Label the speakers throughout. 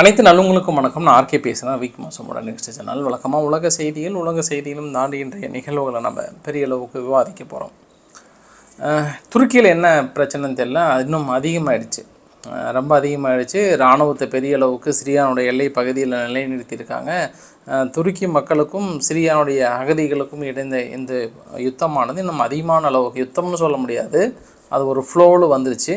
Speaker 1: அனைத்து நல்லவங்களுக்கும் வணக்கம். நான் ஆர்கே பேசுகிறேன் வீக் மாதமோட நெக்ஸ்ட் சேனல் வழக்கமாக உலக செய்திகள் உலக செய்திகளும் தாண்டி இன்றைய நிகழ்வுகளை நம்ம பெரிய அளவுக்கு விவாதிக்க போகிறோம் துருக்கியில் என்ன பிரச்சனைன்னு தெரியல. அது இன்னும் அதிகமாகிடுச்சு ரொம்ப அதிகமாகிடுச்சு இராணுவத்தை பெரிய அளவுக்கு சிரியானுடைய எல்லை பகுதியில் நிலைநிறுத்தியிருக்காங்க. துருக்கி மக்களுக்கும் சிரியானுடைய அகதிகளுக்கும் இடைந்த இந்த யுத்தமானது இன்னும் அதிகமான அளவுக்கு யுத்தம்னு சொல்ல முடியாது. அது ஒரு ஃப்ளோவில் வந்துருச்சு.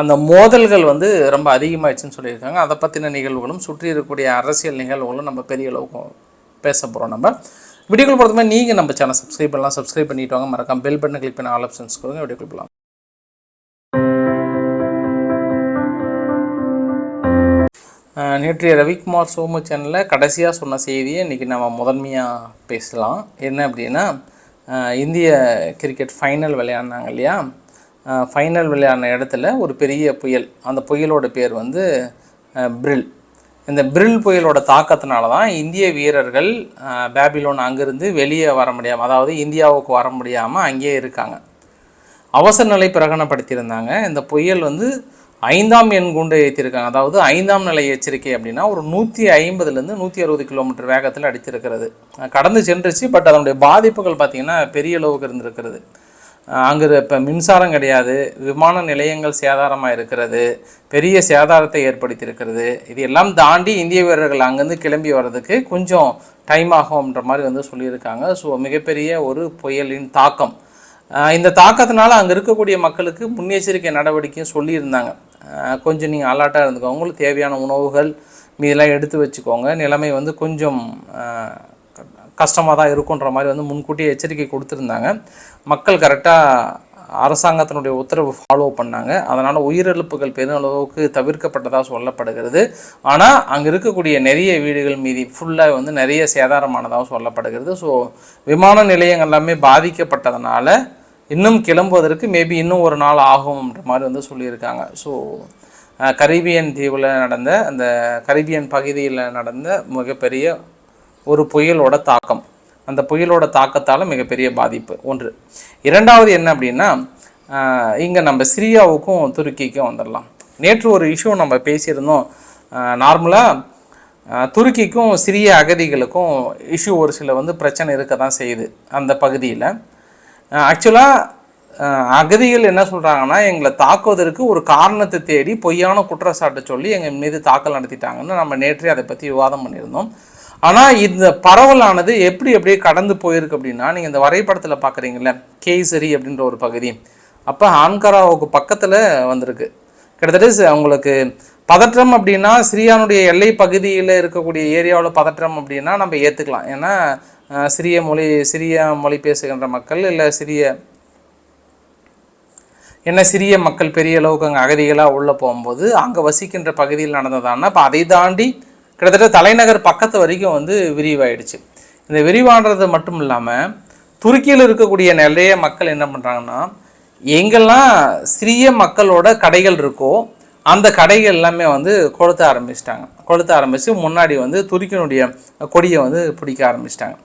Speaker 1: அந்த மோதல்கள் வந்து ரொம்ப அதிகமாகிடுச்சுன்னு சொல்லியிருக்காங்க. அதை பற்றின நிகழ்வுகளும் சுற்றி இருக்கக்கூடிய அரசியல் நிகழ்வுகளும் நம்ம பெரிய அளவுக்கு பேச போகிறோம் நம்ம. வீடியோக்கள் பொறுத்தமே நீங்கள் நம்ம சேனல் சப்ஸ்கிரைப் பண்ணலாம். சப்ஸ்கிரைப் பண்ணிட்டு வாங்க. மறக்காம பெல் பட்டன் கிளிக் பண்ண ஆல் ஆப்ஷன்ஸ் கொடுங்க. வீடியோக்கள் போகலாம் நேற்றைய ரவிக்குமார் சோமு சேனலில் கடைசியாக சொன்ன செய்தியை இன்றைக்கி நம்ம முதன்மையாக பேசலாம். என்ன அப்படின்னா இந்திய கிரிக்கெட் ஃபைனல் விளையாடினாங்க இல்லையா? ஃபைனல் விளையாடின இடத்துல ஒரு பெரிய புயல். அந்த புயலோட பேர் வந்து பிரில். இந்த பிரில் புயலோட தாக்கத்தினால தான் இந்திய வீரர்கள் பேபிலோன் அங்கேருந்து வெளியே வர முடியாமல் அதாவது இந்தியாவுக்கு வர முடியாமல் அங்கேயே இருக்காங்க. அவசர நிலை பிரகடனப்படுத்தியிருந்தாங்க. இந்த புயல் வந்து ஐந்தாம் எண் குண்டு ஏற்றிருக்காங்க அதாவது ஐந்தாம் நிலை எச்சரிக்கை அப்படின்னா ஒரு நூற்றி ஐம்பதுலேருந்து நூற்றி அறுபது கிலோமீட்டர் வேகத்தில் அடித்திருக்கிறது. கடந்து சென்றுச்சு பட் அதனுடைய பாதிப்புகள் பார்த்திங்கன்னா பெரிய அளவுக்கு இருந்திருக்கிறது. அங்கே இப்போ மின்சாரம் கிடையாது விமான நிலையங்கள் சேதாரமாக இருக்கிறது பெரிய சேதாரத்தை ஏற்படுத்தியிருக்கிறது. இது எல்லாம் தாண்டி இந்திய வீரர்கள் அங்கேருந்து கிளம்பி வர்றதுக்கு கொஞ்சம் டைம் ஆகும்ன்ற மாதிரி வந்து சொல்லியிருக்காங்க. ஸோ மிகப்பெரிய ஒரு புயலின் தாக்கம். இந்த தாக்கத்தினால அங்கே இருக்கக்கூடிய மக்களுக்கு முன்னெச்சரிக்கை நடவடிக்கையும் சொல்லியிருந்தாங்க. கொஞ்சம் நீங்கள் அலர்ட்டாக இருந்துக்கோங்க. உங்களுக்கு தேவையான உணவுகள் மீதெல்லாம் எடுத்து வச்சுக்கோங்க. நிலைமை வந்து கொஞ்சம் கஷ்டமாக தான் இருக்குன்ற மாதிரி வந்து முன்கூட்டியே எச்சரிக்கை கொடுத்துருந்தாங்க. மக்கள் கரெக்டாக அரசாங்கத்தினுடைய உத்தரவு ஃபாலோ பண்ணாங்க. அதனால் உயிரிழப்புகள் பெருமளவுக்கு தவிர்க்கப்பட்டதாக சொல்லப்படுகிறது. ஆனால் அங்கே இருக்கக்கூடிய நிறைய வீடுகள் மீதி ஃபுல்லாக வந்து நிறைய சேதாரமானதாகவும் சொல்லப்படுகிறது. ஸோ விமான நிலையங்கள் எல்லாமே பாதிக்கப்பட்டதுனால இன்னும் கிளம்புவதற்கு மேபி இன்னும் ஒரு நாள் ஆகும்ன்ற மாதிரி வந்து சொல்லியிருக்காங்க. ஸோ கரீபியன் தீவில் நடந்த அந்த கரீபியன் பகுதியில் நடந்த மிகப்பெரிய ஒரு புயலோட தாக்கம். அந்த புயலோட தாக்கத்தால் மிகப்பெரிய பாதிப்பு. ஒன்று. இரண்டாவது என்ன அப்படின்னா இங்கே நம்ம சிரியாவுக்கும் துருக்கிக்கும் வந்துடலாம் நேற்று ஒரு இஷ்யூ நம்ம பேசியிருந்தோம். நார்மலாக துருக்கிக்கும் சிறிய அகதிகளுக்கும் இஷ்யூ ஒரு சில வந்து பிரச்சனை இருக்க தான் செய்யுது அந்த பகுதியில். ஆக்சுவலாக அகதிகள் என்ன சொல்கிறாங்கன்னா எங்களை தாக்குவதற்கு ஒரு காரணத்தை தேடி பொய்யான குற்றச்சாட்டை சொல்லி எங்கள் மீது தாக்கல் நடத்திட்டாங்கன்னு நம்ம நேற்றே அதை பற்றி விவாதம் பண்ணியிருந்தோம். ஆனால் இந்த பரவலானது எப்படி அப்படியே கடந்து போயிருக்கு அப்படின்னா நீங்கள் இந்த வரைபடத்தில் பார்க்குறீங்களே கேசரி அப்படின்ற ஒரு பகுதி. அப்போ ஆன்கராவுக்கு பக்கத்தில் வந்திருக்கு. கிட்டத்தட்ட ச- உங்களுக்கு பதற்றம் அப்படின்னா சிரியானுடைய எல்லை பகுதியில் இருக்கக்கூடிய ஏரியாவில் பதற்றம் அப்படின்னா நம்ம ஏற்றுக்கலாம் ஏன்னா சிறிய மொழி சிறிய மொழி பேசுகின்ற மக்கள் இல்லை சிறிய என்ன சிறிய மக்கள் பெரிய அளவுக்கு அங்கே அகதிகளாக உள்ளே போகும்போது அங்கே வசிக்கின்ற பகுதியில் நடந்ததான்னா இப்போ அதை தாண்டி கிட்டத்தட்ட தலைநகர் பக்கத்து வரைக்கும் வந்து விரிவாயிடுச்சு. இந்த விரிவானது மட்டும் இல்லாமல் துருக்கியில் இருக்கக்கூடிய நிறைய மக்கள் என்ன பண்ணுறாங்கன்னா எங்கெல்லாம் சிறிய மக்களோட கடைகள் இருக்கோ அந்த கடைகள் எல்லாமே வந்து கொளுத்த ஆரம்பிச்சிட்டாங்க. கொளுத்த ஆரம்பித்து முன்னாடி வந்து துருக்கியினுடைய கொடியை வந்து பிடிக்க ஆரம்பிச்சிட்டாங்க.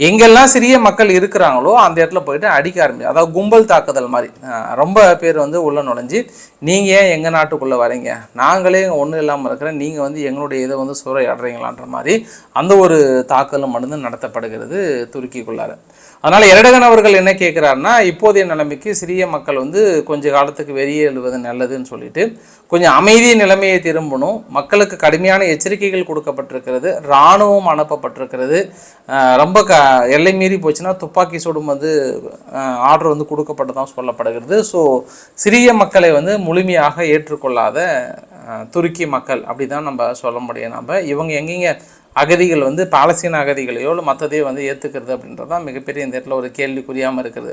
Speaker 1: எங்கெல்லாம் சிறிய மக்கள் இருக்கிறாங்களோ அந்த இடத்துல போயிட்டு அடிக்க ஆரம்பிச்சு அதாவது கும்பல் தாக்குதல் மாதிரி. ரொம்ப பேர் வந்து உள்ள நுழைஞ்சு நீங்கள் ஏன் எங்கள் நாட்டுக்குள்ளே வரீங்க? நாங்களே ஒன்றும் இல்லாமல் இருக்கிறேன் நீங்கள் வந்து எங்களுடைய இதை வந்து சூறையாடுறீங்களான்ற மாதிரி அந்த ஒரு தாக்குதலும் மட்டும்தான் நடத்தப்படுகிறது துருக்கிக்குள்ளார. அதனால் எரடகன் அவர்கள் என்ன கேட்குறாருன்னா இப்போதைய நிலைமைக்கு சிறிய மக்கள் வந்து கொஞ்ச காலத்துக்கு வெளியேறுவது நல்லதுன்னு சொல்லிட்டு கொஞ்சம் அமைதி நிலைமையை திரும்பணும். மக்களுக்கு கடுமையான எச்சரிக்கைகள் கொடுக்கப்பட்டிருக்கிறது இராணுவம் அனுப்பப்பட்டிருக்கிறது. ரொம்ப க எல்லை மீறி போச்சுன்னா துப்பாக்கி சுடும் வந்து ஆர்டர் வந்து கொடுக்கப்பட்டதான் சொல்லப்படுகிறது. ஸோ சிறிய மக்களை வந்து முழுமையாக ஏற்றுக்கொள்ளாத துருக்கி மக்கள் அப்படி தான் நம்ம சொல்ல முடியும். நம்ம இவங்க எங்கெங்க அகதிகள் வந்து பாலஸ்தீன அகதிகளையோ இல்லை மற்றதையோ வந்து ஏற்றுக்கிறது அப்படின்றது தான் மிகப்பெரிய இந்த இடத்துல ஒரு கேள்விக்குறியாமல் இருக்குது.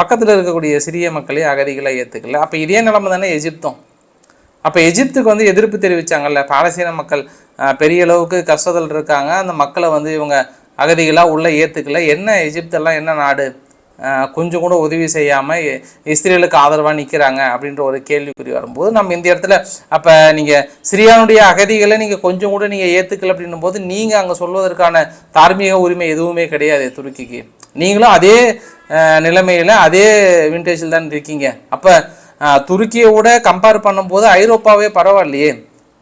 Speaker 1: பக்கத்தில் இருக்கக்கூடிய சிறிய மக்களே அகதிகளை ஏற்றுக்கல அப்போ இதே நிலைமை தானே எஜிப்தும் அப்போ எஜிப்துக்கு வந்து எதிர்ப்பு தெரிவித்தாங்கல்ல பாலஸ்தீன மக்கள் பெரிய அளவுக்கு கஷ்டத்தில் இருக்காங்க. அந்த மக்களை வந்து இவங்க அகதிகளாக உள்ளே ஏற்றுக்கல என்ன எஜிப்தெல்லாம் என்ன நாடு? கொஞ்சம் கூட உதவி செய்யாமல் இஸ்ரேலுக்கு ஆதரவாக நிற்கிறாங்க அப்படின்ற ஒரு கேள்விக்குறி வரும்போது நம்ம இந்த இடத்துல அப்போ நீங்கள் சிரியானுடைய அகதிகளை நீங்கள் கொஞ்சம் கூட நீங்கள் ஏற்றுக்கல அப்படின்னும் போது நீங்கள் அங்கே சொல்வதற்கான தார்மீக உரிமை எதுவுமே கிடையாது துருக்கிக்கு. நீங்களும் அதே நிலைமையில் அதே விண்டேஜில் தான் இருக்கீங்க. அப்போ துருக்கியை கம்பேர் பண்ணும்போது ஐரோப்பாவே பரவாயில்லையே.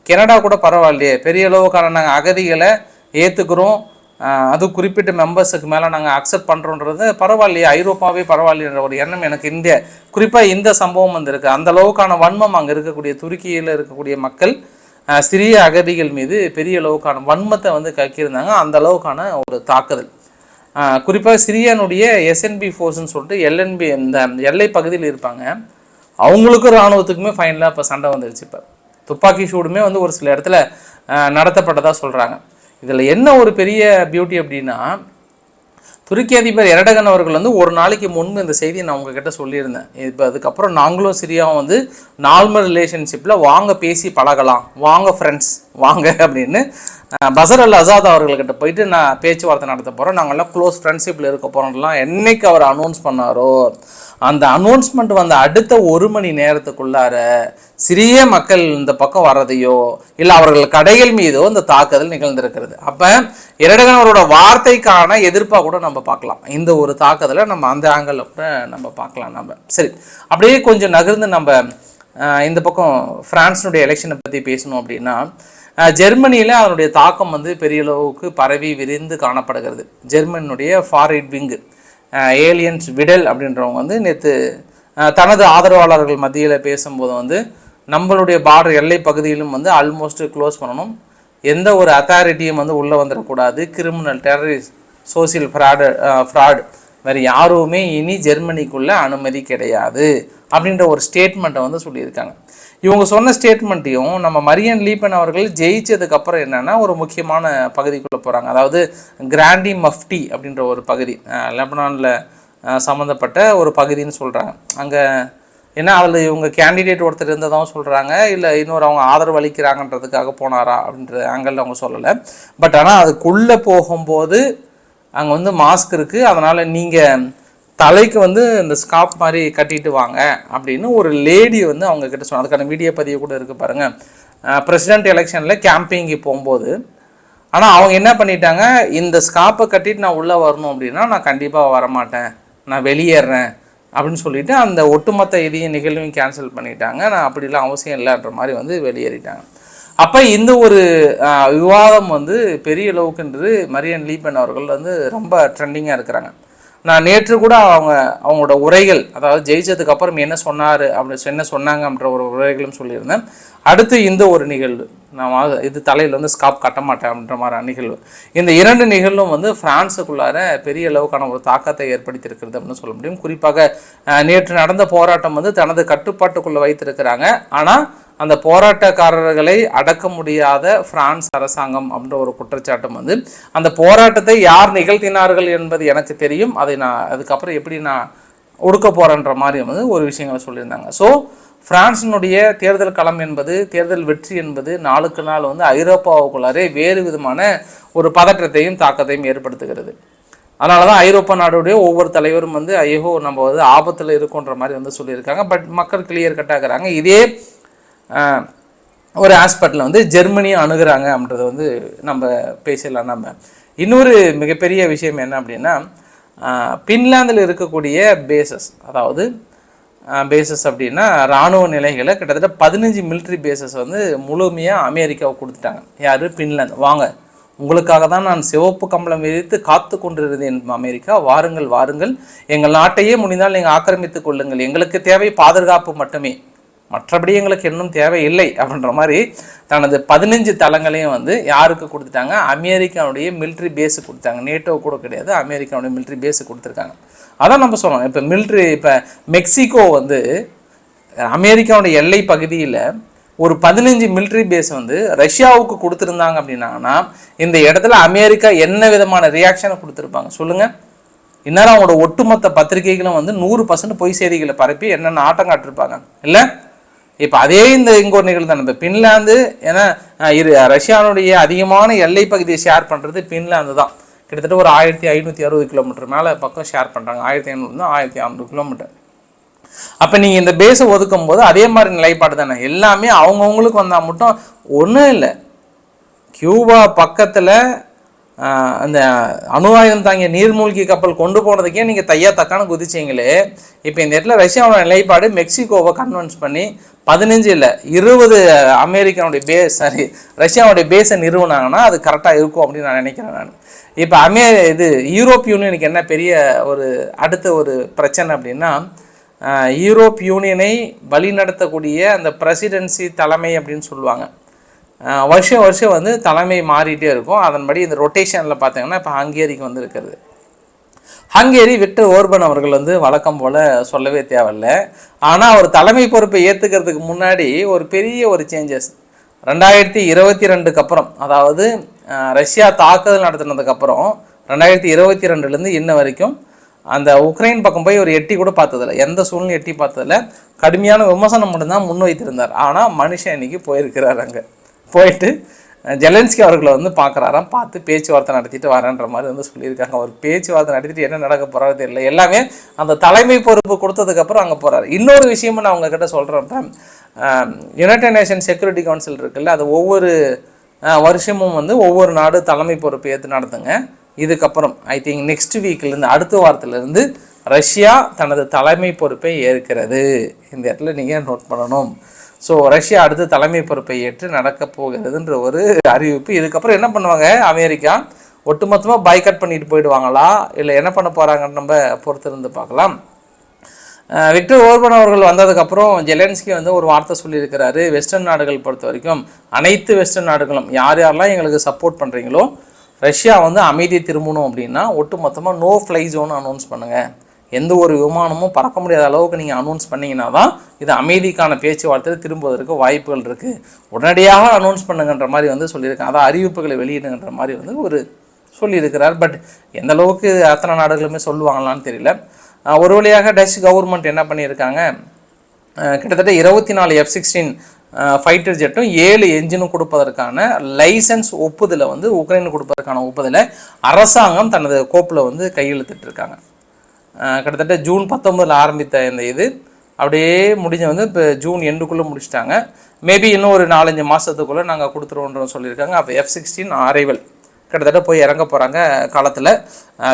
Speaker 1: கனடா கூட பரவாயில்லையே. பெரிய அளவுக்கான நாங்கள் அகதிகளை ஏற்றுக்கிறோம் அது குறிப்பிட்ட மெம்பர்ஸுக்கு மேலே நாங்கள் அக்செப்ட் பண்ணுறோன்றது பரவாயில்லையே ஐரோப்பாவே பரவாயில்லைன்ற ஒரு எண்ணம் எனக்கு இந்திய குறிப்பாக இந்த சம்பவம் வந்திருக்கு. அந்த அளவுக்கான வன்மம் அங்கே இருக்கக்கூடிய துருக்கியில் இருக்கக்கூடிய மக்கள் சிறிய அகதிகள் மீது பெரிய அளவுக்கான வன்மத்தை வந்து கக்கியிருந்தாங்க. அந்த அளவுக்கான ஒரு தாக்குதல். குறிப்பாக சிரியானுடைய எஸ்என்பி ஃபோர்ஸ்ன்னு சொல்லிட்டு எல்என்பி இந்த எல்லை பகுதியில் இருப்பாங்க. அவங்களுக்கும் இராணுவத்துக்குமே ஃபைனலாக இப்போ சண்டை வந்துருச்சு இப்போ. துப்பாக்கி சூடுமே வந்து ஒரு சில இடத்துல நடத்தப்பட்டதாக சொல்கிறாங்க இதில் என்ன ஒரு பெரிய பியூட்டி அப்படின்னா துருக்கி அதிபர் எரடகன் அவர்கள் வந்து ஒரு நாளைக்கு முன்பு இந்த செய்தியை நான் உங்ககிட்ட சொல்லியிருந்தேன். இப்போ அதுக்கப்புறம் நாங்களும் சிரியாவும் வந்து நார்மல் ரிலேஷன்ஷிப்பில் வாங்க பேசி பழகலாம். வாங்க ஃப்ரெண்ட்ஸ் வாங்க அப்படின்னு பசர் அல் அசாத் அவர்கள்கிட்ட போயிட்டு நான் பேச்சுவார்த்தை நடத்த போகிறோம் நாங்கள்லாம் க்ளோஸ் ஃப்ரெண்ட்ஷிப்பில் இருக்க போகிறோம்லாம் என்னைக்கு அவர் அனௌன்ஸ் பண்ணாரோ அந்த அனௌன்ஸ்மெண்ட் வந்த அடுத்த ஒரு மணி நேரத்துக்குள்ளார சிறிய மக்கள் இந்த பக்கம் வர்றதையோ இல்லை அவர்கள் கடைகள் மீதோ இந்த தாக்குதல் நிகழ்ந்திருக்கிறது. அப்போ இரடகனவரோட வார்த்தைக்கான எதிர்ப்பாக கூட நம்ம பார்க்கலாம். இந்த ஒரு தாக்குதலை நம்ம அந்த ஆங்கிளில் கூட நம்ம பார்க்கலாம் நம்ம. சரி அப்படியே கொஞ்சம் நகர்ந்து நம்ம இந்த பக்கம் ஃப்ரான்ஸினுடைய எலெக்ஷனை பற்றி பேசணும் அப்படின்னா ஜெர்மனியில் அதனுடைய தாக்கம் வந்து பெரிய அளவுக்கு பரவி விரிந்து காணப்படுகிறது. ஜெர்மனியுடைய ஃபாரிட் விங்கு ஏலியன்ஸ் விடல் அப்படின்றவங்க வந்து நேற்று தனது ஆதரவாளர்கள் மத்தியில் பேசும்போது வந்து நம்மளுடைய பார்டர் எல்லை பகுதியிலும் வந்து ஆல்மோஸ்ட் க்ளோஸ் பண்ணணும். எந்த ஒரு அத்தாரிட்டியும் வந்து உள்ளே வந்துடக்கூடாது. Criminal terrorist social fraud fraud வேறு யாருமே இனி ஜெர்மனிக்குள்ளே அனுமதி கிடையாது அப்படின்ற ஒரு ஸ்டேட்மெண்ட்டை வந்து சொல்லியிருக்காங்க. இவங்க சொன்ன ஸ்டேட்மெண்ட்டையும் நம்ம மரியன் லீபன் அவர்கள் ஜெயிச்சதுக்கு அப்புறம் என்னன்னா ஒரு முக்கியமான பகுதிக்குள்ளே போகிறாங்க அதாவது கிராண்டி மஃப்டி அப்படின்ற ஒரு பகுதி லெபனானில் சம்மந்தப்பட்ட ஒரு பகுதின்னு சொல்கிறாங்க அங்கே ஏன்னா அதில் இவங்க கேண்டிடேட் ஒருத்தர் இருந்ததாகவும் சொல்கிறாங்க இல்லை இன்னொரு அவங்க ஆதரவு அளிக்கிறாங்கன்றதுக்காக போனாரா அப்படின்ற ஆங்கிள் அவங்க சொல்லலை. பட் ஆனால் அதுக்குள்ளே போகும்போது அங்கே வந்து மாஸ்க் இருக்குது அதனால் நீங்கள் தலைக்கு வந்து இந்த ஸ்காப் மாதிரி கட்டிட்டு வாங்க அப்படின்னு ஒரு லேடி வந்து அவங்க கிட்ட சொன்னாங்க. அதுக்கான வீடியோ பதிவு கூட இருக்குது பாருங்கள் பிரசிடென்ட் எலெக்ஷனில் கேம்பிங்கு போகும்போது ஆனால் அவங்க என்ன பண்ணிட்டாங்க? இந்த ஸ்காப்பை கட்டிட்டு நான் உள்ளே வரணும் அப்படின்னா நான் கண்டிப்பாக வரமாட்டேன். நான் வெளியேறேன் அப்படின்னு சொல்லிட்டு அந்த ஒட்டுமொத்த இதையும் நிகழ்வையும் கேன்சல் பண்ணிட்டாங்க. நான் அப்படிலாம் அவசியம் இல்லைன்ற மாதிரி வந்து வெளியேறிட்டாங்க. அப்போ இந்த ஒரு விவாதம் வந்து பெரிய அளவுக்குன்றது மரியன் லீபன் அவர்கள் வந்து ரொம்ப ட்ரெண்டிங்காக இருக்கிறாங்க. நான் நேற்று கூட அவங்க அவங்களோட உரைகள் அதாவது ஜெயிச்சதுக்கு அப்புறம் என்ன சொன்னார் அப்படி என்ன அப்படின்ற ஒரு உரைகளும் சொல்லியிருந்தேன். அடுத்து இந்த ஒரு நிகழ்வு நான் இது தலையில் வந்து ஸ்காப் கட்ட மாட்டேன் அப்படின்ற மாதிரி நிகழ்வு. இந்த இரண்டு நிகழ்வும் வந்து பிரான்ஸுக்குள்ளார பெரிய அளவுக்கான ஒரு தாக்கத்தை ஏற்படுத்தியிருக்கிறது அப்படின்னு சொல்ல முடியும். குறிப்பாக நேற்று நடந்த போராட்டம் வந்து தனது கட்டுப்பாட்டுக்குள்ளே வைத்திருக்கிறாங்க. ஆனால் அந்த போராட்டக்காரர்களை அடக்க முடியாத பிரான்ஸ் அரசாங்கம் அப்படின்ற ஒரு குற்றச்சாட்டம் வந்து அந்த போராட்டத்தை யார் நிகழ்த்தினார்கள் என்பது எனக்கு தெரியும். அதை நான் அதுக்கப்புறம் எப்படி நான் ஒடுக்க போகிறேன்ற மாதிரி வந்து ஒரு விஷயங்களை சொல்லியிருந்தாங்க. ஸோ பிரான்சினுடைய தேர்தல் களம் என்பது தேர்தல் வெற்றி என்பது நாளுக்கு நாள் வந்து ஐரோப்பாவுக்குள்ளாரே வேறு விதமான ஒரு பதற்றத்தையும் தாக்கத்தையும் ஏற்படுத்துகிறது. அதனால தான் ஐரோப்பா நாடுடைய ஒவ்வொரு தலைவரும் வந்து ஐயோ நம்ம வந்து ஆபத்தில் இருக்கோன்ற மாதிரி வந்து சொல்லியிருக்காங்க. பட் மக்கள் கிளியர் கட்டாகிறாங்க இதே ஒரு ஆஸ்பெக்டில் வந்து ஜெர்மனியை அணுகிறாங்க அப்படின்றத வந்து நம்ம பேசலாம் நம்ம இன்னொரு மிகப்பெரிய விஷயம் என்ன அப்படின்னா பின்லாந்தில் இருக்கக்கூடிய பேசஸ் அதாவது பேசஸ் அப்படின்னா இராணுவ நிலைகளை கிட்டத்தட்ட பதினஞ்சு மிலிட்ரி பேசஸ் வந்து முழுமையாக அமெரிக்காவை கொடுத்துட்டாங்க. யார்? பின்லாந்து. வாங்க உங்களுக்காக தான் நான் சிவப்பு கம்பளம் விரித்து காத்து கொண்டிருந்தேன் அமெரிக்கா. வாருங்கள் வாருங்கள். எங்கள் நாட்டையே முடிந்தால் நீங்கள் ஆக்கிரமித்துக் கொள்ளுங்கள். எங்களுக்கு தேவை பாதுகாப்பு மட்டுமே. மற்றபடி எங்களுக்கு இன்னும் தேவையில்லை அப்படின்ற மாதிரி தனது பதினஞ்சு தளங்களையும் வந்து யாருக்கு கொடுத்துட்டாங்க? அமெரிக்காவுடைய மிலிட்ரி பேஸு கொடுத்தாங்க நேட்டோ கூட கிடையாது அமெரிக்காவுடைய மிலிட்ரி பேஸு கொடுத்துருக்காங்க. அதான் நம்ம சொல்லணும். இப்போ மிலிட்ரி இப்போ மெக்சிகோ வந்து அமெரிக்காவுடைய எல்லை பகுதியில் ஒரு பதினஞ்சு மிலிட்ரி பேஸ் வந்து ரஷ்யாவுக்கு கொடுத்துருந்தாங்க அப்படின்னாங்கன்னா இந்த இடத்துல அமெரிக்கா என்ன விதமான ரியாக்ஷனை கொடுத்துருப்பாங்க? சொல்லுங்கள் இந்நேரம் அவங்களோட ஒட்டுமொத்த பத்திரிகைகளும் வந்து நூறு பர்சன்ட் பொய் செய்திகளை பரப்பி என்னென்ன ஆட்டம் காட்டிருப்பாங்க? இல்லை? இப்போ அதே இந்த இங்க ஒரு நிகழ்வு தான். இப்போ பின்லாந்து ஏன்னா இரு ரஷ்யாவுடைய அதிகமான எல்லை பகுதியை ஷேர் பண்ணுறது பின்லாந்து தான். கிட்டத்தட்ட ஒரு ஆயிரத்தி ஐநூற்றி அறுபது கிலோமீட்டர் மேலே பக்கம் ஷேர் பண்ணுறாங்க ஆயிரத்தி ஐநூறுனா ஆயிரத்தி அறநூறு கிலோமீட்டர் அப்போ நீங்கள் இந்த பேஸை ஒதுக்கும் போது அதே மாதிரி நிலைப்பாடு தானே? எல்லாமே அவங்கவுங்களுக்கு வந்தால் மட்டும் ஒன்றும் இல்லை. கியூபா பக்கத்தில் அந்த அணு ஆயுதம் தாங்கிய நீர்மூழ்கி கப்பல் கொண்டு போனதுக்கே நீங்கள் தையா தக்கான குதிச்சிங்களே இப்போ இந்த இடத்துல ரஷ்யாவோட நிலைப்பாடு மெக்சிகோவை கன்வின்ஸ் பண்ணி பதினஞ்சு இல்லை இருபது அமெரிக்காவுடைய பேஸ் சாரி ரஷ்யாவுடைய பேஸை நிறுவனாங்கன்னா அது கரெக்டாக இருக்கும் அப்படின்னு நான் நினைக்கிறேன் நான். இப்போ அமே இது யூரோப் யூனியனுக்கு என்ன பெரிய ஒரு அடுத்த ஒரு பிரச்சனை அப்படின்னா யூரோப் யூனியனை வழிநடத்தக்கூடிய அந்த பிரசிடென்சி தலைமை அப்படின்னு சொல்லுவாங்க. வருஷம் வருஷம் வந்து தலைமை மாறிட்டே இருக்கும். அதன்படி இந்த ரொட்டேஷனில் பார்த்தீங்கன்னா இப்போ ஹங்கேரிக்கு வந்து இருக்கிறது ஹங்கேரி விக்டர் ஓர்பன் அவர்கள் வந்து வழக்கம் போல் சொல்லவே தேவையில்ல. ஆனால் அவர் தலைமை பொறுப்பை ஏற்றுக்கிறதுக்கு முன்னாடி ஒரு பெரிய ஒரு சேஞ்சஸ் ரெண்டாயிரத்தி இருபத்தி ரெண்டுக்கு அப்புறம் அதாவது ரஷ்யா தாக்குதல் நடத்தினதுக்கப்புறம் ரெண்டாயிரத்தி இருபத்தி ரெண்டுலேருந்து இன்ன வரைக்கும் அந்த உக்ரைன் பக்கம் போய் ஒரு எட்டி கூட பார்த்ததில்ல. எந்த சூழ்நிலை எட்டி பார்த்ததில்ல. கடுமையான விமர்சனம் மட்டும்தான் முன்வைத்திருந்தார். ஆனால் மனுஷன் இன்னைக்கு போயிருக்கிறார் அங்கே. போயிட்டு ஜெலன்ஸ்கி அவர்களை வந்து பார்க்குறாராம். பார்த்து பேச்சுவார்த்தை நடத்திட்டு வரேன்ற மாதிரி வந்து சொல்லியிருக்காங்க. அவர் பேச்சுவார்த்தை நடத்திட்டு என்ன நடக்க போகிறாரு தெரியல. எல்லாமே அந்த தலைமை பொறுப்பு கொடுத்ததுக்கப்புறம் அங்கே போகிறாரு இன்னொரு விஷயமும் நான் உங்ககிட்ட சொல்கிறப்ப யுனைடெட் நேஷன் செக்யூரிட்டி கவுன்சில் இருக்குல்ல அது ஒவ்வொரு வருஷமும் வந்து ஒவ்வொரு நாடு தலைமை பொறுப்பு ஏற்று நடத்துங்க. இதுக்கப்புறம் ஐ திங்க் நெக்ஸ்ட் வீக்லேருந்து அடுத்த வாரத்துலேருந்து ரஷ்யா தனது தலைமை பொறுப்பை ஏற்கிறது. இந்த இடத்துல நீங்கள் நோட் பண்ணணும். ஸோ ரஷ்யா அடுத்து தலைமை பொறுப்பை ஏற்று நடக்க போகிறதுன்ற ஒரு அறிவிப்பு. இதுக்கப்புறம் என்ன பண்ணுவாங்க? அமெரிக்கா ஒட்டுமொத்தமாக பைக்கட் பண்ணிட்டு போயிடுவாங்களா? இல்லை என்ன பண்ண போகிறாங்கன்னு நம்ம பொறுத்திருந்து பார்க்கலாம். விக்டர் ஓர்பன் அவர்கள் வந்ததுக்கப்புறம் ஜெலன்ஸ்கி வந்து ஒரு வார்த்தை சொல்லியிருக்கிறாரு. வெஸ்டர்ன் நாடுகள் பொறுத்த வரைக்கும் அனைத்து வெஸ்டர்ன் நாடுகளும் யார் யாரெல்லாம் எங்களுக்கு சப்போர்ட் பண்ணுறீங்களோ ரஷ்யா வந்து அமைதியை திரும்பணும் அப்படின்னா ஒட்டுமொத்தமாக நோ ஃப்ளை ஜோன் அனௌன்ஸ் பண்ணுங்கள் எந்த ஒரு விமானமும் பறக்க முடியாத அளவுக்கு நீங்கள் அனௌன்ஸ் பண்ணீங்கன்னா தான் இது அமைதிக்கான பேச்சுவார்த்தையில் திரும்புவதற்கு வாய்ப்புகள் இருக்குது உடனடியாக அனௌன்ஸ் பண்ணுங்கன்ற மாதிரி வந்து சொல்லியிருக்காங்க. அதான் அறிவிப்புகளை வெளியிடுங்கன்ற மாதிரி வந்து ஒரு சொல்லியிருக்கிறார். பட் எந்த அளவுக்கு அத்தனை நாடுகளுமே சொல்லுவாங்களான்னு தெரியல. ஒரு வழியாக டச் கவர்மெண்ட் என்ன பண்ணியிருக்காங்க? கிட்டத்தட்ட இருபத்தி நாலு எஃப் சிக்ஸ்டீன் ஃபைட்டர் ஜெட்டும் ஏழு என்ஜினும் கொடுப்பதற்கான லைசன்ஸ் ஒப்புதலை வந்து உக்ரைனுக்கு கொடுப்பதற்கான ஒப்புதலை அரசாங்கம் தனது கோப்பில் வந்து கையெழுத்துட்டு இருக்காங்க கிட்டத்தட்ட ஜூன் பத்தொம்பதில் ஆரம்பித்த இந்த இது. அப்படியே முடிஞ்ச வந்து இப்போ ஜூன் எண்டுக்குள்ளே முடிச்சிட்டாங்க. மேபி இன்னும் ஒரு நாலஞ்சு மாதத்துக்குள்ளே நாங்கள் கொடுத்துருவோன்றோம் சொல்லியிருக்காங்க. அப்போ எஃப் சிக்ஸ்டீன் அரைவல் கிட்டத்தட்ட போய் இறங்க போகிறாங்க காலத்தில்.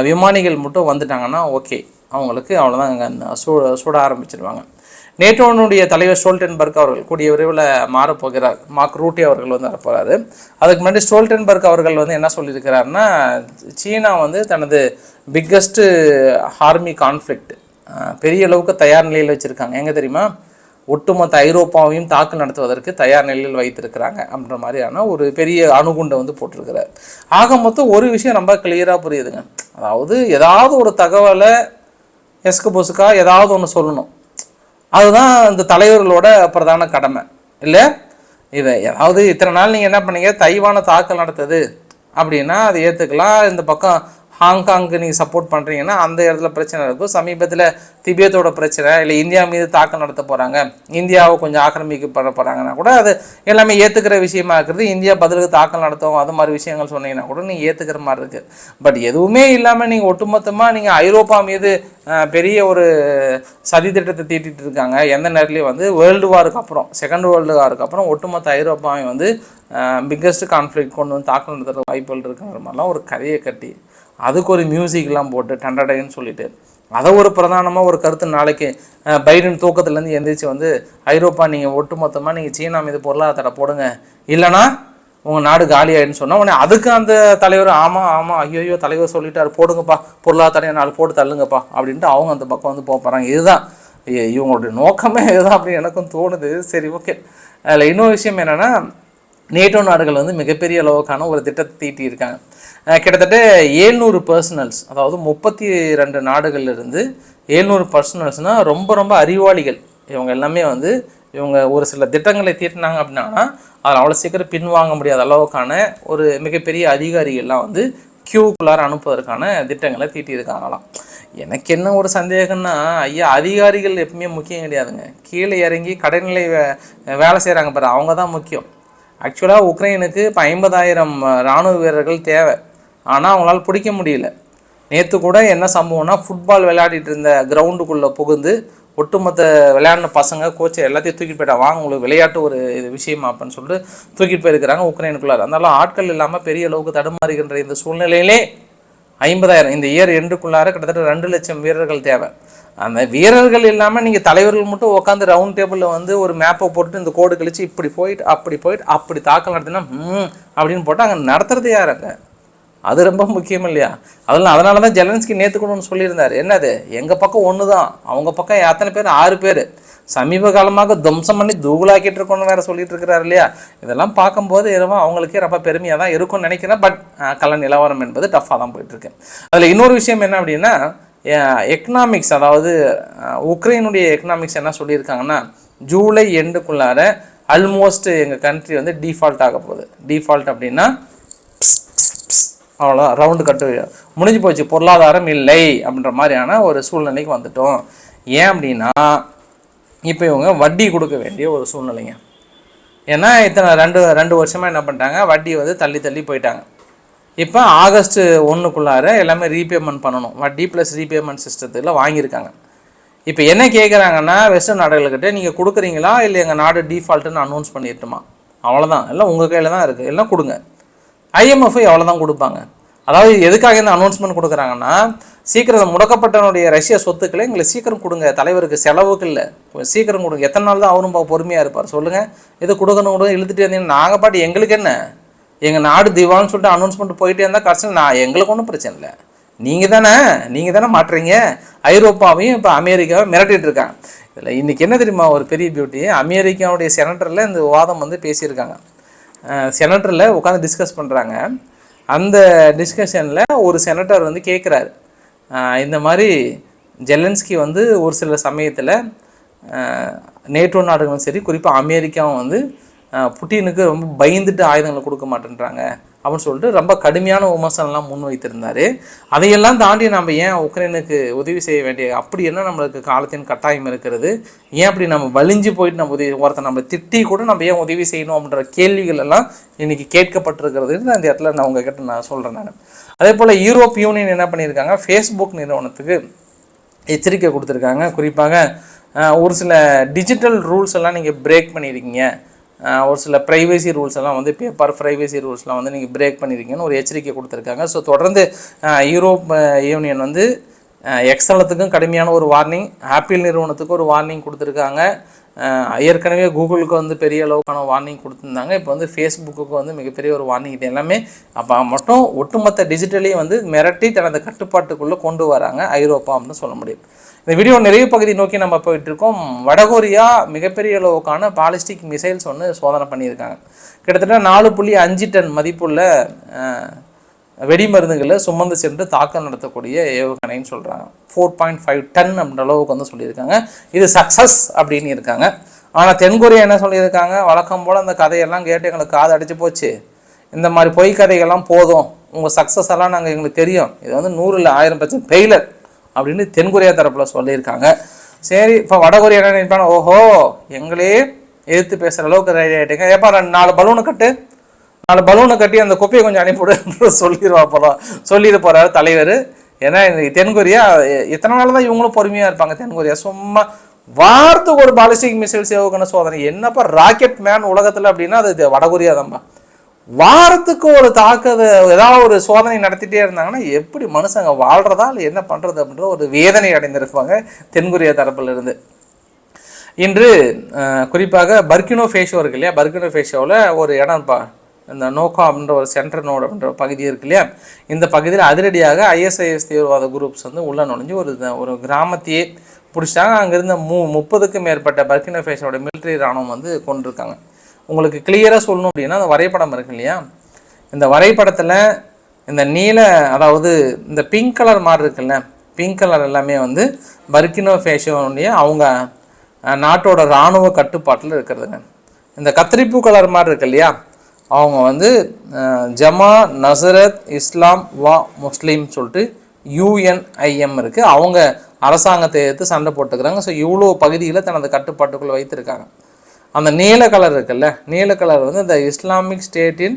Speaker 1: விமானிகள் மட்டும் வந்துட்டாங்கன்னா ஓகே அவங்களுக்கு அவ்வளோதான் அங்கே சூ சுட ஆரம்பிச்சிருவாங்க. நேட்டோனுடைய தலைவர் ஸ்டோல்டன்பர்க் அவர்கள் கூடிய விரைவில் மாறப்போகிறார் மார்க் ரூட்டி அவர்கள் வந்து வரப்போகிறாரு அதுக்கு முன்னாடி ஸ்டோல்டன்பர்க் அவர்கள் வந்து என்ன சொல்லியிருக்கிறாருன்னா சீனா வந்து தனது பிக்கஸ்ட்டு ஆர்மி கான்ஃப்ளிக்ட் பெரிய அளவுக்கு தயார் நிலையில் வச்சுருக்காங்க. எங்கே தெரியுமா? ஒட்டுமொத்த ஐரோப்பாவையும் தாக்கு நடத்துவதற்கு தயார் நிலையில் வைத்திருக்கிறாங்க அப்படின்ற மாதிரியான ஒரு பெரிய அணுகுண்டை வந்து போட்டிருக்கிறார். ஆக மொத்தம் ஒரு விஷயம் ரொம்ப கிளியராக புரியுதுங்க. அதாவது ஏதாவது ஒரு தகவலை எஸ்கு பொசுக்கா ஏதாவது ஒன்று சொல்லணும். அதுதான் இந்த தலைவர்களோட பிரதான கடமை. இல்லை இதை ஏதாவது இத்தனை நாள் நீங்கள் என்ன பண்ணீங்க? தைவான தாக்கல் நடத்துது. அப்படின்னா அதை ஏற்றுக்கலாம் இந்த பக்கம் ஹாங்காங்க்கு நீங்கள் சப்போர்ட் பண்ணுறீங்கன்னா அந்த இடத்துல பிரச்சனை இருக்கும். சமீபத்தில் திபேத்தோட பிரச்சனை இல்லை இந்தியா மீது தாக்கம் நடத்த போகிறாங்க இந்தியாவை கொஞ்சம் ஆக்கிரமிக்க பண்ண போகிறாங்கன்னா கூட அது எல்லாமே ஏற்றுக்கிற விஷயமா இருக்கிறது இந்தியா பதிலுக்கு தாக்கல் நடத்தும் அது மாதிரி விஷயங்கள் சொன்னீங்கன்னா கூட நீங்கள் ஏற்றுக்கிற மாதிரி இருக்குது பட் எதுவுமே இல்லாமல் நீங்கள் ஒட்டுமொத்தமாக நீங்கள் ஐரோப்பா மீது பெரிய ஒரு சதி திட்டத்தை தீட்டிட்டு இருக்காங்க. எந்த நேரத்துலையும் வந்து வேர்ல்டு வாருக்கு அப்புறம் செகண்ட் வேர்ல்டு வாருக்கு அப்புறம் ஒட்டுமொத்த ஐரோப்பாவை வந்து பிக்கஸ்ட் கான்ஃப்ளிக் கொண்டு வந்து தாக்கல் நடத்துகிற வாய்ப்புகள் இருக்குங்கிற மாதிரிலாம் ஒரு கதையை கட்டி அதுக்கு ஒரு மியூசிக்லாம் போட்டு டண்டடைன்னு சொல்லிட்டு. அதை ஒரு பிரதானமாக ஒரு கருத்து நாளைக்கு பைடன் தூக்கத்துலேருந்து எந்திரிச்சு வந்து ஐரோப்பா நீங்கள் ஒட்டுமொத்தமாக நீங்கள் சீனா மீது பொருளாதாரத்தை போடுங்க. இல்லைனா உங்கள் நாடு காலி சொன்னால் சொன்னா உடனே அதுக்கு அந்த தலைவர் ஆமாம் ஆமாம் ஐயோ தலைவர் சொல்லிட்டார் போடுங்கப்பா பொருளாதார நாலு போட்டு தள்ளுங்கப்பா அப்படின்ட்டு அவங்க அந்த பக்கம் வந்து போகிறாங்க இதுதான். இவங்களுடைய நோக்கமே இதுதான் அப்படின்னு எனக்கும் தோணுது. சரி ஓகே. அதில் இன்னொரு விஷயம் என்னென்னா நேட்டோ நாடுகள் வந்து மிகப்பெரிய அளவுக்கான ஒரு திட்டத்தை தீட்டியிருக்காங்க. கிட்டத்தட்ட ஏழ்நூறு பர்சனல்ஸ் அதாவது முப்பத்தி ரெண்டு நாடுகள்லேருந்து ஏழ்நூறு பர்சனல்ஸ்னால் ரொம்ப ரொம்ப அறிவாளிகள். இவங்க எல்லாமே வந்து இவங்க ஒரு சில திட்டங்களை தீட்டினாங்க அப்படின்னா அதில் அவ்வளோ சீக்கிரம் பின்வாங்க முடியாத அளவுக்கான ஒரு மிகப்பெரிய அதிகாரிகள்லாம் வந்து கியூக்குள்ளார அனுப்புவதற்கான திட்டங்களை தீட்டியிருக்காங்களாம். எனக்கு என்ன ஒரு சந்தேகம்னா ஐயா அதிகாரிகள் எப்பவுமே முக்கியம் கிடையாதுங்க. கீழே இறங்கி கடைநிலை வே- வேலை செய்கிறாங்க பாரு அவங்க தான் முக்கியம். ஆக்சுவலாக உக்ரைனுக்கு இப்போ ஐம்பதாயிரம் இராணுவ வீரர்கள் தேவை. ஆனால் அவங்களால பிடிக்க முடியல. நேற்று கூட என்ன சம்பவம்னா ஃபுட்பால் விளையாடிட்டு இருந்த கிரவுண்டுக்குள்ளே புகுந்து ஒட்டுமொத்த விளையாடின பசங்க கோச்சை எல்லாத்தையும் தூக்கிட்டு போயிட்டா வாங்க உங்களுக்கு விளையாட்டு ஒரு இது விஷயமா? அப்படின்னு சொல்லிட்டு தூக்கிட்டு போயிருக்கிறாங்க உக்ரைனுக்குள்ளார். அதனால ஆட்கள் இல்லாமல் பெரிய அளவுக்கு தடுமாறுகின்ற இந்த சூழ்நிலையிலே ஐம்பதாயிரம் இந்த இயர் எண்டுக்குள்ளார கிட்டத்தட்ட ரெண்டு லட்சம் வீரர்கள் தேவை. அந்த வீரர்கள் இல்லாமல் நீங்கள் தலைவர்கள் மட்டும் உட்காந்து ரவுண்ட் டேபிளில் வந்து ஒரு மேப்பை போட்டு இந்த கோடு கழித்து இப்படி போயிட்டு அப்படி போயிட்டு அப்படி தாக்கல் நடத்தினா ம் அப்படின்னு போட்டு அங்கே நடத்துறது யாருங்க அது ரொம்ப முக்கியம் இல்லையா? அதெல்லாம் அதனால தான் ஜெலன்ஸ்கி நேற்று கூட ஒன்று சொல்லியிருந்தார். என்னது? எங்கள் பக்கம் ஒன்று தான் அவங்க பக்கம் எத்தனை பேர்? ஆறு பேர். சமீப காலமாக துவம்சம் பண்ணி தூகுலாக்கிட்டு இருக்கோன்னு வேறு சொல்லிட்டு இருக்கிறாரு இல்லையா? இதெல்லாம் பார்க்கும்போது என்னமோ அவங்களுக்கே ரொம்ப பெருமையாக தான் இருக்கும்னு நினைக்கிறேன். பட் கல நிலவரம் என்பது டஃப்பாக தான் போயிட்டுருக்கு. அதில் இன்னொரு விஷயம் என்ன அப்படின்னா எக்கனாமிக்ஸ் அதாவது உக்ரைனுடைய எக்கனாமிக்ஸ் என்ன சொல்லியிருக்காங்கன்னா ஜூலை எண்டுக்குள்ளார ஆல்மோஸ்ட் எங்கள் கண்ட்ரி வந்து டிஃபால்ட் ஆக போகுது. டிஃபால்ட் அப்படின்னா அவ்வளோ ரவுண்டு கட்டு முடிஞ்சு போச்சு பொருளாதாரம் இல்லை அப்படின்ற மாதிரியான ஒரு சூழ்நிலைக்கு வந்துட்டோம். ஏன் அப்படின்னா இப்போ இவங்க வட்டி கொடுக்க வேண்டிய ஒரு சூழ்நிலைங்க. ஏன்னா இத்தனை ரெண்டு ரெண்டு வருஷமாக என்ன பண்ணிட்டாங்க வட்டி வந்து தள்ளி தள்ளி போயிட்டாங்க. இப்போ ஆகஸ்ட் ஒன்றுக்குள்ளார எல்லாமே ரீபேமெண்ட் பண்ணணும். வட்டி ப்ளஸ் ரீபேமெண்ட் சிஸ்டத்தில் வாங்கியிருக்காங்க. இப்போ என்ன கேட்குறாங்கன்னா வெஸ்டர்ன் நாடுகள்கிட்ட நீங்கள் கொடுக்குறீங்களா? இல்லை எங்கள் நாடு டிஃபால்ட்டுன்னு அனௌன்ஸ் பண்ணிட்டுமா அவ்வளோதான் எல்லாம் உங்கள் கையில் தான் இருக்குது எல்லாம் கொடுங்க. ஐஎம்எஃப் எவ்வளோ தான் கொடுப்பாங்க. அதாவது எதுக்காக இந்த அனௌன்ஸ்மெண்ட் கொடுக்குறாங்கன்னா சீக்கிரம் முடக்கப்பட்டனுடைய ரஷ்ய சொத்துக்களை எங்களுக்கு சீக்கிரம் கொடுங்க. தலைவருக்கு செலவுக்கு இல்லை. சீக்கிரம் கொடுங்க. எத்தனை நாள் தான் அவரும் பொறுமையாக இருப்பார்? சொல்லுங்கள் இது கொடுக்கணும் கொடுங்க இழுத்துட்டே இருந்தீங்கன்னா நாங்கள் பாட்டு எங்களுக்கு என்ன? எங்கள் நாடு திவான்னு சொல்லிட்டு அனௌன்ஸ்மெண்ட் போயிட்டே இருந்தால் கஷ்டம் நான் எங்களுக்கு ஒன்றும் பிரச்சனை இல்லை. நீங்கள் தானே நீங்கள் தானே மாட்டுறீங்க? ஐரோப்பாவையும் இப்போ அமெரிக்காவை மிரட்டிகிட்டு இருக்காங்க. இதில் இன்றைக்கி என்ன தெரியுமா? ஒரு பெரிய பியூட்டி அமெரிக்காவுடைய செனட்டரில் இந்த வாதம் வந்து பேசியிருக்காங்க. செனட்டரில் உட்காந்து டிஸ்கஸ் பண்ணுறாங்க அந்த டிஸ்கஷனில் ஒரு செனட்டர் வந்து கேட்குறாரு இந்த மாதிரி ஜெலன்ஸ்கி வந்து ஒரு சில சமயத்தில் நேட்டோ நாடுகளும் சரி குறிப்பாக அமெரிக்காவும் வந்து புட்டினுக்கு ரொம்ப பயந்துட்டு ஆயுதங்களை கொடுக்க மாட்டேன்றாங்க. அப்படின்னு சொல்லிட்டு ரொம்ப கடுமையான விமர்சனம்லாம் முன்வைத்திருந்தார். அதையெல்லாம் தாண்டி நம்ம ஏன் உக்ரைனுக்கு உதவி செய்ய வேண்டிய அப்படி என்ன நம்மளுக்கு காலத்தின் கட்டாயம் இருக்கிறது? ஏன் அப்படி நம்ம வலிஞ்சு போயிட்டு நம்ம உதவி ஒருத்தர் நம்ம திட்டி கூட நம்ம ஏன் உதவி செய்யணும் அப்படின்ற கேள்விகள் எல்லாம் இன்னைக்கு கேட்கப்பட்டிருக்கிறதுன்னு அந்த இடத்துல நான் உங்ககிட்ட நான் சொல்கிறேன் நான். அதே போல் யூரோப் யூனியன் என்ன பண்ணியிருக்காங்க? ஃபேஸ்புக் நிறுவனத்துக்கு எச்சரிக்கை கொடுத்துருக்காங்க. குறிப்பாக ஒரு சில டிஜிட்டல் ரூல்ஸ் எல்லாம் நீங்கள் பிரேக் பண்ணியிருக்கீங்க ஒரு சில ப்ரைவேசி ரூல்ஸ் எல்லாம் வந்து பேப்பர் ப்ரைவேசி ரூல்ஸ்லாம் வந்து நீங்கள் பிரேக் பண்ணியிருக்கீங்கன்னு ஒரு எச்சரிக்கை கொடுத்துருக்காங்க. ஸோ தொடர்ந்து யூரோப் யூனியன் வந்து எக்ஸலத்துக்கும் கடுமையான ஒரு வார்னிங் ஆப்பிள் நிறுவனத்துக்கு ஒரு வார்னிங் கொடுத்துருக்காங்க. ஏற்கனவே கூகுளுக்கு வந்து பெரிய அளவுக்கான வார்னிங் கொடுத்துருந்தாங்க. இப்போ வந்து ஃபேஸ்புக்கு வந்து மிகப்பெரிய ஒரு வார்னிங் இது எல்லாமே அப்போ மட்டும் ஒட்டுமொத்த டிஜிட்டலையும் வந்து மிரட்டி தனது கட்டுப்பாட்டுக்குள்ளே கொண்டு வராங்க ஐரோப்பா அப்படின்னு சொல்ல முடியும். இந்த வீடியோ நிறைவு பகுதி நோக்கி நம்ம போயிட்டு இருக்கோம் வடகொரியா மிகப்பெரிய அளவுக்கான பாலிஸ்டிக் மிசைல்ஸ் ஒன்று சோதனை பண்ணியிருக்காங்க. கிட்டத்தட்ட நாலு புள்ளி அஞ்சு டன் மதிப்புள்ள வெடி மருந்துகளை சுமந்து சென்று தாக்கம் நடத்தக்கூடிய ஏவுகணைன்னு சொல்கிறாங்க ஃபோர் பாயிண்ட் ஃபைவ் டன் அப்படின்ற அளவுக்கு வந்து சொல்லியிருக்காங்க. இது சக்ஸஸ் அப்படின்னு இருக்காங்க. ஆனால் தென்கொரியா என்ன சொல்லியிருக்காங்க? வழக்கம் போல் அந்த கதையெல்லாம் கேட்டு எங்களுக்கு காது அடிச்சு போச்சு. இந்த மாதிரி பொய் கதைகள்லாம் போதும். உங்கள் சக்ஸஸ் எல்லாம் நாங்கள் எங்களுக்கு தெரியும். இது வந்து நூறில் ஆயிரம் பட்சம் ஃபெயிலர் அப்படின்னு தென்கொரியா தரப்பில் சொல்லியிருக்காங்க. சரி இப்போ வடகொரியா என்ன நினைப்பாங்க? ஓஹோ எங்களே எதிர்த்து பேசுகிற அளவுக்கு ரெடி ஆகிட்டீங்க ஏப்பா நாலு பலூனை கட்டு. நாலு பலூனை கட்டி அந்த குப்பையை கொஞ்சம் அனுப்பிவிடு சொல்லிடுவா போல சொல்லிட்டு போகிறாரு தலைவர். ஏன்னா தென்கொரியா எத்தனை இத்தனை நாள் தான் இவங்களும் பொறுமையாக இருப்பாங்க தென்கொரியா சும்மா வாரத்துக்கு ஒரு பாலிஸ்டிக் மிசைல்ஸ் ஏவுகணை சோதனை. என்னப்பா ராக்கெட் மேன் உலகத்தில் அப்படின்னா அது வடகொரியா தான்ப்பா வாரத்துக்கு ஒரு தாக்குத ஏதாவது ஒரு சோதனை நடத்திட்டே இருந்தாங்கன்னா எப்படி மனுஷங்க வாழ்றதா இல்லை என்ன பண்ணுறது அப்படின்ற ஒரு வேதனை அடைந்திருப்பாங்க தென்கொரியா தரப்பிலிருந்து. இன்று குறிப்பாக பர்கினோ ஃபேஷோ இருக்கு இல்லையா? பர்கினோ ஃபேஷோவில் ஒரு பா இந்த நோக்கா அப்படின்ற ஒரு சென்டர் நோடு அப்படின்ற பகுதி இருக்கு இல்லையா? இந்த பகுதியில் அதிரடியாக ஐஎஸ்ஐஎஸ் தீவிரவாத குரூப்ஸ் வந்து உள்ளே நுழைஞ்சு ஒரு ஒரு கிராமத்தையே பிடிச்சாங்க அங்கிருந்த மு முப்பதுக்கும் மேற்பட்ட பர்கினோ ஃபேஷோட மிலிட்டரி ராணுவம் வந்து கொண்டிருக்காங்க. உங்களுக்கு கிளியராக சொல்லணும் அப்படின்னா அந்த வரைபடம் இருக்கு இல்லையா? இந்த வரைபடத்தில் இந்த நீல அதாவது இந்த பிங்க் கலர் மாதிரி இருக்குல்ல பிங்க் கலர் எல்லாமே வந்து பர்கினோ ஃபேஷோனுடைய அவங்க நாட்டோட இராணுவ கட்டுப்பாட்டில் இருக்கிறதுங்க. இந்த கத்திரிப்பூ கலர் மாதிரி இருக்கு இல்லையா? அவங்க வந்து ஜமா நசரத் இஸ்லாம் வா முஸ்லீம் சொல்லிட்டு யூஎன்ஐஎம் இருக்குது அவங்க அரசாங்கத்தை எதிர்த்து சண்டை போட்டுக்கிறாங்க. ஸோ இவ்வளோ பகுதிகளை தனது கட்டுப்பாட்டுக்குள்ளே வைத்திருக்காங்க. அந்த நீல கலர் இருக்குல்ல நீல கலர் வந்து இந்த இஸ்லாமிக் ஸ்டேட்டின்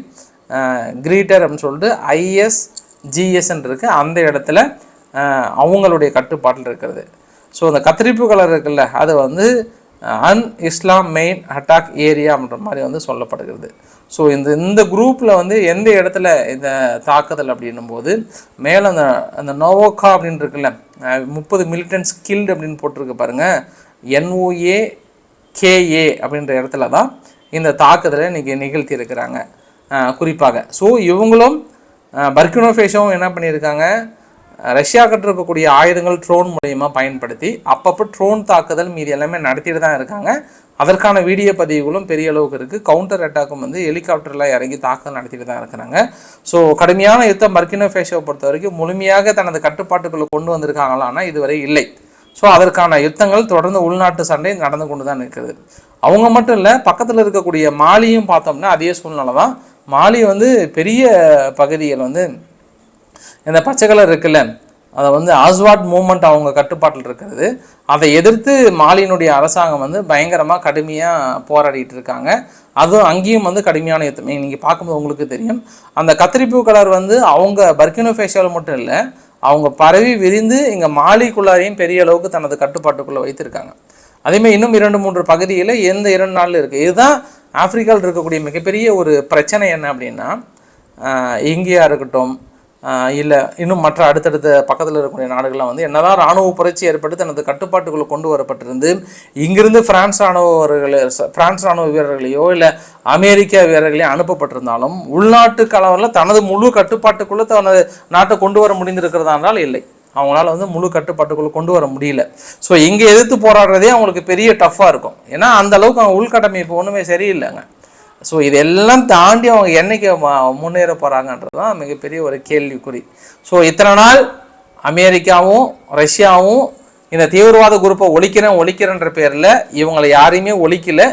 Speaker 1: கிரீட்டர் அப்படின்னு சொல்லிட்டு ஐஎஸ் ஜிஎஸ்ன்னு இருக்குது அந்த இடத்துல அவங்களுடைய கட்டுப்பாட்டில் இருக்கிறது. ஸோ அந்த கத்திரிப்பு கலர் இருக்குல்ல அது வந்து அன் இஸ்லாம் மெயின் அட்டாக் ஏரியா அப்படின்ற மாதிரி வந்து சொல்லப்படுகிறது. ஸோ இந்த இந்த குரூப்பில் வந்து எந்த இடத்துல இந்த தாக்குதல் அப்படின்னும் போது மேலே அந்த அந்த நோவோகா அப்படின்னு இருக்குல்ல முப்பது மிலிட்டன்ஸ் கில்டு அப்படின்னு போட்டிருக்கு பாருங்கள் என்ஓஏ கேஏ அப்படின்ற இடத்துல தான் இந்த தாக்குதலை இன்றைக்கி நிகழ்த்தி இருக்கிறாங்க குறிப்பாக. ஸோ இவங்களும் பர்கினோஃபேஷோவும் என்ன பண்ணியிருக்காங்க? ரஷ்யா கிட்ட இருக்கக்கூடிய ஆயுதங்கள் ட்ரோன் மூலயமா பயன்படுத்தி அப்பப்போ ட்ரோன் தாக்குதல் மீதி எல்லாமே நடத்திட்டு தான் இருக்காங்க. அதற்கான வீடியோ பதிவுகளும் பெரிய அளவுக்கு இருக்குது கவுண்டர் அட்டாக்கும் வந்து ஹெலிகாப்டரில் இறங்கி தாக்குதல் நடத்திட்டு தான் இருக்கிறாங்க. ஸோ கடுமையான யுத்தம் பர்கினோஃபேஷோவை பொறுத்த வரைக்கும் முழுமையாக தனது கட்டுப்பாட்டுக்குள்ளே கொண்டு வந்திருக்காங்களான்னா இதுவரை இல்லை. ஸோ அதற்கான யுத்தங்கள் தொடர்ந்து உள்நாட்டு சண்டை நடந்து கொண்டு தான் இருக்கிறது அவங்க மட்டும் இல்லை பக்கத்தில் இருக்கக்கூடிய மாலியும் பார்த்தோம்னா அதே சூழ்நிலை தான். மாலி வந்து பெரிய பகுதியில் வந்து இந்த பச்சை கலர் இருக்குல்ல அதை வந்து ஆஸ்வாட் மூமெண்ட் அவங்க கட்டுப்பாட்டில் இருக்கிறது. அதை எதிர்த்து மாலியினுடைய அரசாங்கம் வந்து பயங்கரமாக கடுமையாக போராடிட்டு இருக்காங்க. அதுவும் அங்கேயும் வந்து கடுமையான யுத்தம். நீங்கள் பார்க்கும்போது உங்களுக்கு தெரியும். அந்த கத்திரிப்பூ கலர் வந்து அவங்க பர்கினோ ஃபேஷியல் மட்டும் இல்லை அவங்க பரவி விரிந்து இங்கே மாலிக்குள்ளாரையும் பெரிய அளவுக்கு தனது கட்டுப்பாட்டுக்குள்ளே வைத்திருக்காங்க. அதேமாதிரி இன்னும் இரண்டு மூன்று பகுதியில் எந்த இரண்டு நாளில் இருக்குது இதுதான் ஆப்பிரிக்காவில் இருக்கக்கூடிய மிகப்பெரிய ஒரு பிரச்சனை என்ன அப்படின்னா இங்கேயா இருக்கட்டும் இல்லை இன்னும் மற்ற அடுத்தடுத்த பக்கத்தில் இருக்கக்கூடிய நாடுகள்லாம் வந்து என்னதான் இராணுவ புரட்சி ஏற்பட்டு தனது கட்டுப்பாட்டுக்குள்ளே கொண்டு வரப்பட்டிருந்து இங்கிருந்து பிரான்ஸ் ராணுவர்களை பிரான்ஸ் ராணுவ வீரர்களையோ இல்லை அமெரிக்க வீரர்களையோ அனுப்பப்பட்டிருந்தாலும் உள்நாட்டு கலவரில் தனது முழு கட்டுப்பாட்டுக்குள்ளே தனது நாட்டை கொண்டு வர முடிந்திருக்கிறதா என்றால் இல்லை. அவங்களால வந்து முழு கட்டுப்பாட்டுக்குள்ளே கொண்டு வர முடியல. ஸோ இங்கே எதிர்த்து போராடுறதே அவங்களுக்கு பெரிய டஃப்பாக இருக்கும். ஏன்னா அந்த அளவுக்கு அவங்க உள்கட்டமைப்பு ஒன்றுமே சரியில்லைங்க. ஸோ இதெல்லாம் தாண்டி அவங்க என்றைக்கு முன்னேற போகிறாங்கன்றது தான் மிகப்பெரிய ஒரு கேள்விக்குறி. ஸோ இத்தனை நாள் அமெரிக்காவும் ரஷ்யாவும் இந்த தீவிரவாத குரூப்பை ஒழிக்கிறேன் ஒழிக்கிறேன்ற பேரில் இவங்களை யாரையுமே ஒழிக்கல.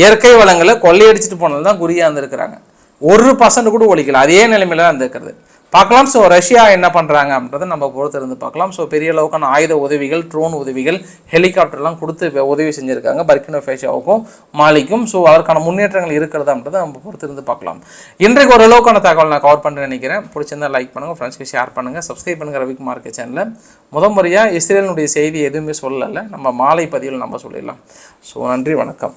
Speaker 1: இயற்கை வளங்களை கொள்ளையடிச்சிட்டு போனது தான் குறியாக இருந்திருக்கிறாங்க ஒரு பர்சன்ட் கூட ஒழிக்கல. அதே நிலைமையில தான் இருந்திருக்கிறது பார்க்கலாம். ஸோ ரஷ்யா என்ன பண்ணுறாங்க அப்படின்றத நம்ம பொறுத்திருந்து பார்க்கலாம். ஸோ பெரிய அளவுக்கான ஆயுத உதவிகள் ட்ரோன் உதவிகள் ஹெலிகாப்டர்லாம் கொடுத்து உதவி செஞ்சுருக்காங்க. பர்கினோ ஃபேஷாவுக்கும் மாலிக்கும். ஸோ அதற்கான முன்னேற்றங்கள் இருக்கிறது அப்படின்றத நம்ம பொறுத்திருந்து பார்க்கலாம். இன்றைக்கு ஓரளவுக்கான தகவல் நான் கவர் பண்ணுறேன் நினைக்கிறேன். பிடிச்சிருந்தா லைக் பண்ணுங்கள் ஃப்ரெண்ட்ஸ்க்கு ஷேர் பண்ணுங்கள் சப்ஸ்கிரைப் பண்ணுங்கள் ரவிக்குமார் சேனலில் முத முறையாக இஸ்ரேலினுடைய செய்தி எதுவுமே சொல்லலை. நம்ம மாலை பதிவில் நம்ம சொல்லிடலாம். ஸோ நன்றி வணக்கம்.